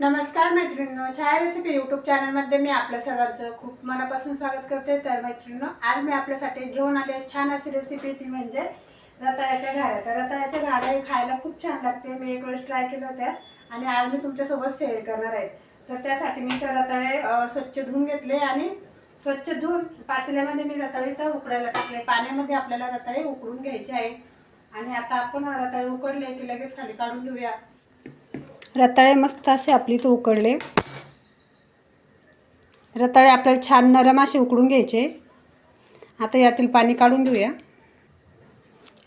नमस्कार मैत्रिणींनो छाया recipe YouTube चॅनलमध्ये मी आपल्या सर्वांचं खूप मनापासून स्वागत करते. तर मैत्रिणींनो आज मी आपल्यासाठी घेऊन आले छान अशी रेसिपी ती म्हणजे रताळ्याच्या घाऱ्या तर रताळ्याच्या घाऱ्या हे खायला खूप छान लागते. मी एक वेळेस ट्राय केलं होत्या आणि आज मी तुमच्यासोबत शेअर करणार आहे. तर त्यासाठी मी तर रताळे स्वच्छ धुवून घेतले आणि स्वच्छ धुवून पातेल्यामध्ये मी रताळे तर उकडायला टाकले. पाण्यामध्ये आपल्याला रताळे उकडून घ्यायचे आहे. आणि आता आपण रताळे उकडले की लगेच खाली काढून घेऊया. रताळे मस्त असे आपली इथं उकडले. रताळे आपल्याला छान नरम असे उकडून घ्यायचे. आता यातील पाणी काढून घेऊया.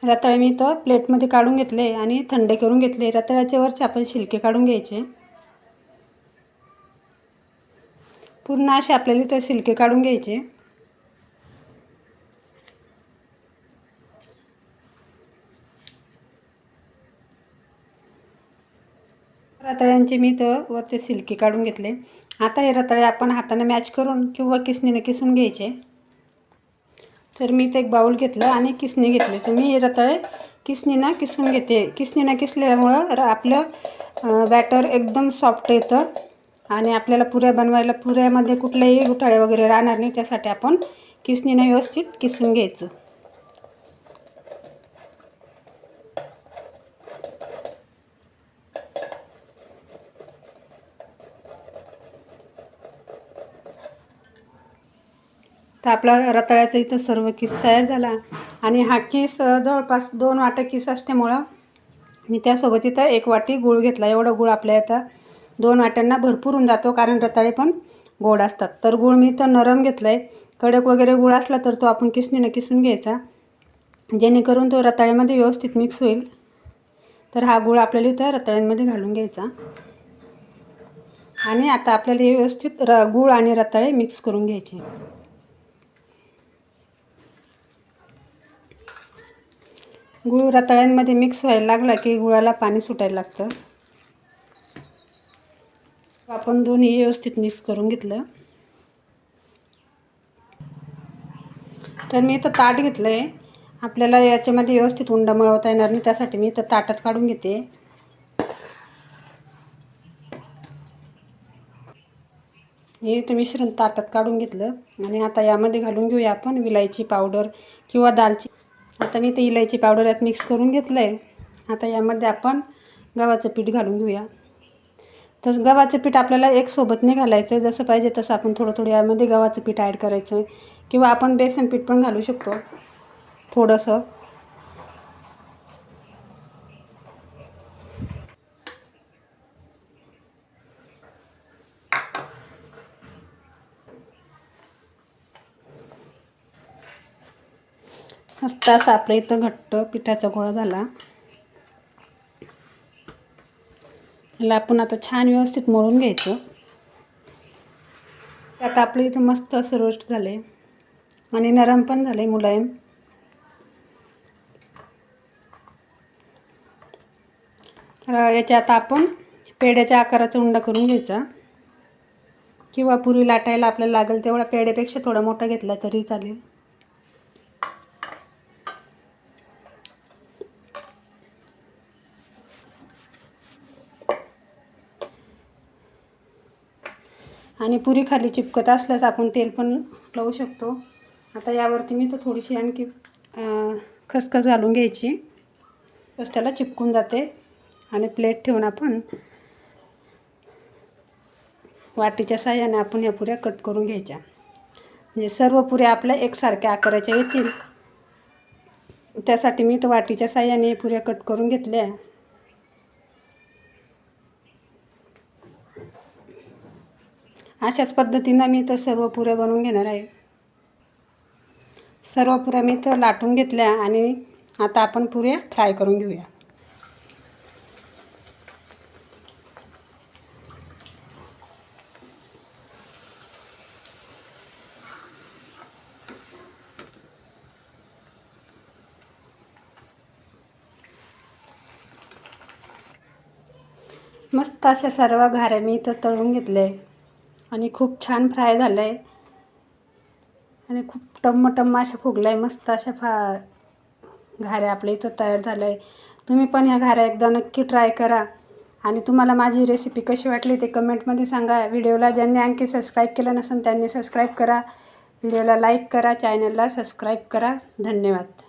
रताळे मी तर प्लेटमध्ये काढून घेतले आणि थंड करून घेतले. रताळ्याच्या वरचे आपण शिलके काढून घ्यायचे. पूर्ण असे आपल्याला इथं शिलके काढून घ्यायचे. रताळ्यांचे मी तर वरचे सिल्की काढून घेतले. आता हे रताळे आपण हाताने मॅच करून किंवा किसनीने किसून घ्यायचे. तर मी ते एक बाऊल घेतलं आणि किसणी घेतली. तर मी हे रताळे किसनीनं किसून घेते. किसनीनं किसल्यामुळं र आपलं बॅटर एकदम सॉफ्ट येतं आणि आपल्याला पुऱ्या बनवायला पुऱ्यामध्ये कुठलेही गुठाळे वगैरे राहणार नाही. त्यासाठी आपण किसनीनं व्यवस्थित किसून घ्यायचं. तर आपला रताळ्याचा इथं सर्व किस तयार झाला. आणि हा किस जवळपास दोन वाटा किस असल्यामुळं मी त्यासोबत इथं एक वाटी गूळ घेतला. एवढं गूळ आपल्या इथं दोन वाट्यांना भरपूर होऊन जातो कारण रताळे पण गोड असतात. तर गूळ मी इथं नरम घेतला आहे कडक वगैरे गूळ असला तर तो आपण किसणीनं किसून घ्यायचा. जेणेकरून तो रताळ्यामध्ये व्यवस्थित मिक्स होईल. तर हा गूळ आपल्याला इथं रताळ्यांमध्ये घालून घ्यायचा. आणि आता आपल्याला हे व्यवस्थित र गूळ आणि रताळे मिक्स करून घ्यायचे. गुळ रताळ्यांमध्ये मिक्स व्हायला लागला की गुळाला पाणी सुटायला लागतं. आपण दोन्ही व्यवस्थित मिक्स करून घेतलं. तर मी इथं ताट घेतलं आहे आपल्याला याच्यामध्ये व्यवस्थित उंडा मळवता येणार नाही त्यासाठी मी इथं ताटात काढून घेते. हे इथं मिश्रण ताटात काढून घेतलं. आणि आता यामध्ये घालून घेऊया आपण विलायची पावडर किंवा दालची आता मी ते इलायची पावडर यात मिक्स करून घेतलं आहे आता यामध्ये आपण गव्हाचं पीठ घालून घेऊया. तर गव्हाचं पीठ आपल्याला एक सोबत नाही घालायचं आहे जसं पाहिजे तसं आपण थोडं थोडं यामध्ये गव्हाचं पीठ ॲड करायचं आहे किंवा आपण बेसन पीठ पण घालू शकतो. थोडंसं. मस्त आपल्या इथं घट्ट पिठाचा गोळा झाला. याला आपण आता छान व्यवस्थित मळून घ्यायचं. आता आपलं इथं मस्त असं रोस्ट झालं आहे आणि नरम पण झालं आहे मुलायम. तर याच्या आता आपण पेड्याच्या आकाराचा उंडा करून घ्यायचा. किंवा पुरी लाटायला आपल्याला लागेल तेवढा पेड्यापेक्षा थोडा मोठा घेतला तरी चालेल. आणि पुरी खाली चिपकत असल्यास आपण तेल पण लावू शकतो. आता यावरती मी तर थोडीशी आणखी खसखस घालून घ्यायची. बस त्याला चिपकून जाते. आणि प्लेट ठेवून आपण वाटीच्या साह्याने आपण या पुऱ्या कट करून घ्यायच्या. म्हणजे सर्व पुऱ्या आपल्या एकसारख्या आकाराच्या येतील. त्यासाठी मी तर वाटीच्या साह्याने पुऱ्या कट करून घेतल्या. अशाच पद्धतीनं मी तर सर्व पुऱ्या बनवून घेणार आहे. सर्व पुऱ्या मी तर लाटून घेतल्या आणि आता आपण पुऱ्या फ्राय करून घेऊया. मस्त अशा सर्व घाऱ्या मी इथं तळून घेतले आणि खूप छान फ्राय झालं आहे आणि खूप टम्म टम्म अशा फुगलं आहे मस्त अशा फा घाऱ्या आपल्या इथं तयार झालं आहे तुम्ही पण ह्या घाऱ्या एकदा नक्की ट्राय करा. आणि तुम्हाला माझी रेसिपी कशी वाटली ते कमेंटमध्ये सांगा. व्हिडिओला ज्यांनी आणखी सबस्क्राईब केलं नसेल त्यांनी सबस्क्राईब करा. व्हिडिओला लाईक करा चॅनलला सबस्क्राईब करा. धन्यवाद.